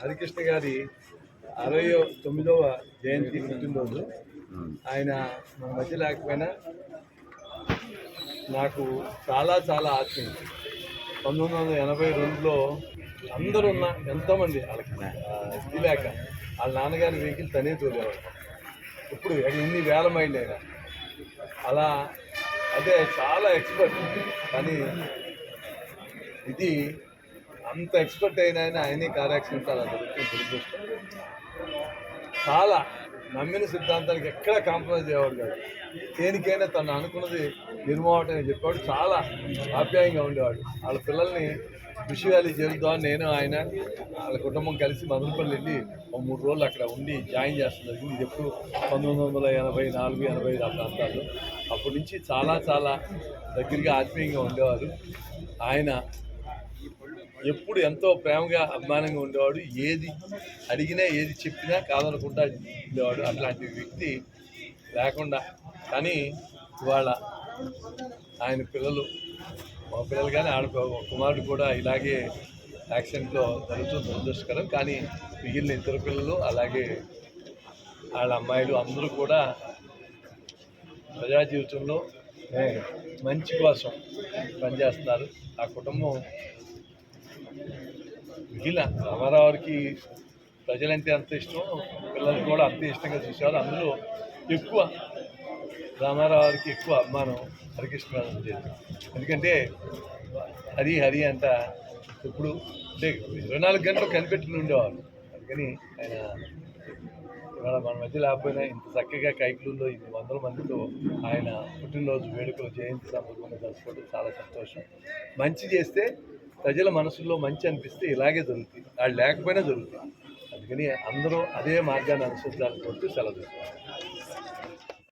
హరికృష్ణ గారి అరవై తొమ్మిదవ జయంతి పుట్టినరోజు. ఆయన మన మధ్య లేకపోయినా నాకు చాలా చాలా ఆత్మీయం. పంతొమ్మిది వందల ఎనభై రెండులో అందరున్న ఉన్న ఎంతోమంది వాళ్ళకి ఇది లేక వాళ్ళ నాన్నగారి వెహికల్ తనే తోలేవాడు ఇప్పుడు ఎన్ని వేల మైండ్ అయినా. అలా అదే చాలా ఎక్స్పర్ట్. కానీ ఇది అంత ఎక్స్పర్ట్ అయిన ఆయన ఆయనే కార్యాక్షన్ చాలా దురదృష్టం. చాలా నమ్మిన సిద్ధాంతానికి ఎక్కడ కాంప్రమైజ్ అయ్యేవాడు కాదు. దేనికైనా తను అనుకున్నది నిర్మోహటం చెప్పాడు చాలా ఆప్యాయంగా ఉండేవాడు. వాళ్ళ పిల్లల్ని విషయాలు చేరుద్దామని నేను ఆయన వాళ్ళ కుటుంబం కలిసి మదనపల్లి వెళ్ళి ఒక మూడు రోజులు అక్కడ ఉండి జాయిన్ చేస్తుంది ఇది ఎప్పుడు? పంతొమ్మిది వందల ఎనభై నాలుగు ఎనభై ఐదు ఆ ప్రాంతాల్లో. అప్పటి నుంచి చాలా చాలా దగ్గరగా ఆత్మీయంగా ఉండేవారు. ఆయన ఎప్పుడు ఎంతో ప్రేమగా అభిమానంగా ఉండేవాడు. ఏది అడిగినా ఏది చెప్పినా కాదనుకుంటా ఉండేవాడు. అట్లాంటి వ్యక్తి లేకుండా. కానీ ఇవాళ ఆయన పిల్లలు మా పిల్లలు కానీ ఆడ కుమారుడు కూడా ఇలాగే యాక్సిడెంట్లో జరుగుతుంది దురదృష్టకరం. కానీ మిగిలిన ఇద్దరు పిల్లలు అలాగే వాళ్ళ అమ్మాయిలు అందరూ కూడా ప్రజా జీవితంలో మంచి కోసం పనిచేస్తున్నారు. ఆ కుటుంబం ఇలా రామారావుకి ప్రజలంటే అంత ఇష్టం పిల్లలు కూడా అంత ఇష్టంగా చూశారు అందులో ఎక్కువ రామారావుకి ఎక్కువ అభిమానం హరికృష్ణ ఎందుకంటే హరి హరి అంట ఇప్పుడు అంటే ఇరవై నాలుగు గంటలు కనిపెట్టుకుని ఉండేవారు. అందుకని ఆయన ఇవాళ మన మధ్య లేకపోయినా ఇంత చక్కగా కైకులలో ఇన్ని వందల మందితో ఆయన పుట్టినరోజు వేడుకలు జయంతి సందర్భంగా జరుపుకోవడం చాలా సంతోషం. మంచి చేస్తే ప్రజల మనసుల్లో మంచి అనిపిస్తే ఇలాగే జరుగుతుంది. వాళ్ళు లేకపోయినా జరుగుతుంది. అందుకని అందరూ అదే మార్గాన్ని అనుసరించాలని కోరుతూ సెలవు